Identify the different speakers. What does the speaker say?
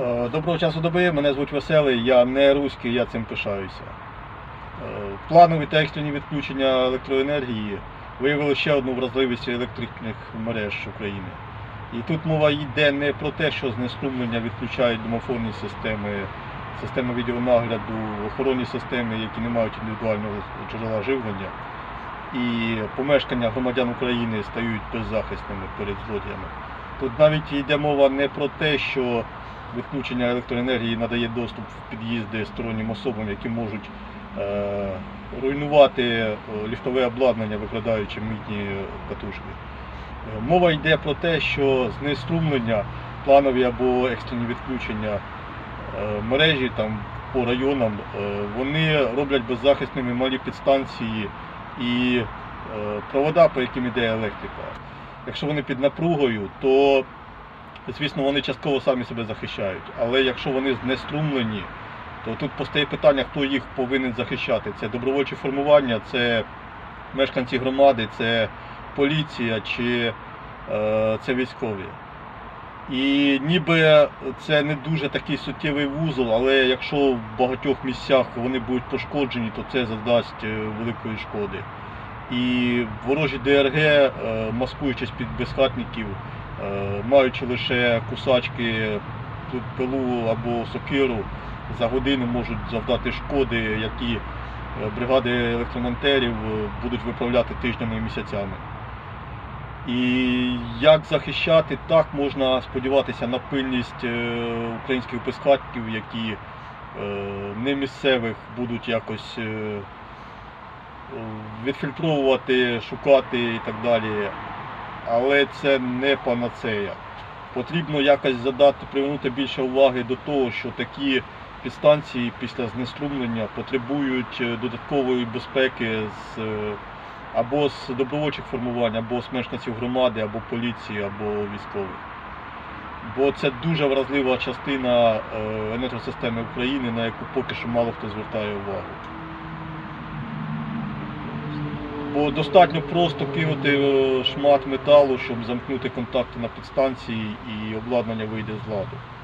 Speaker 1: Е, Доброго часу доби, мене звуть Веселий, я не руський, я цим пишаюся. Е, Планові та екстрені відключення електроенергії виявили ще одну вразливість електричних мереж України. І тут мова йде не про те, що знеструмлення відключають домофонні системи, системи відеонагляду, охоронні системи, які не мають індивідуального джерела живлення. І помешкання громадян України стають беззахисними перед злодіями. Тут навіть йде мова не про те, що відключення електроенергії надає доступ в під'їзди стороннім особам, які можуть е, руйнувати е, ліфтове обладнання, викрадаючи мітні катушки. Е, Мова йде про те, що знеструмлення, планові або екстрені відключення е, мережі там, по районам, вони роблять беззахисними малі підстанції і провода, по яким йде електрика. Якщо вони під напругою, то звісно вони частково самі себе захищають. Але якщо вони знеструмлені, то тут постає питання, хто їх повинен захищати. Це добровольчі формування, це мешканці громади, це поліція чи е, це військові. І ніби це не дуже такий суттєвий вузол, але якщо в багатьох місцях вони будуть пошкоджені, то це завдасть е, великої шкоди. І ворожі ДРГ, е, маскуючись під безхатників, маючи лише кусачки, пилу або сокиру, за годину можуть завдати шкоди, які е, бригади електромонтерів е, будуть виправляти тижнями і місяцями. І як захищати, так можна сподіватися на пильність е, українських безхатків, які е, не місцевих будуть якось е, відфільтровувати, шукати і так далі. Але це не панацея. Потрібно якось задати, привернути більше уваги до того, що такі підстанції після знеструмлення потребують е, додаткової безпеки з, е, або з добровольчих формувань, або з мешканців громади, або поліції, або військових. Бо це дуже вразлива частина е, енергосистеми України, на яку поки що мало хто звертає увагу. Бо достатньо просто кинути е, шмат металу, щоб замкнути контакти на підстанції і обладнання вийде з ладу.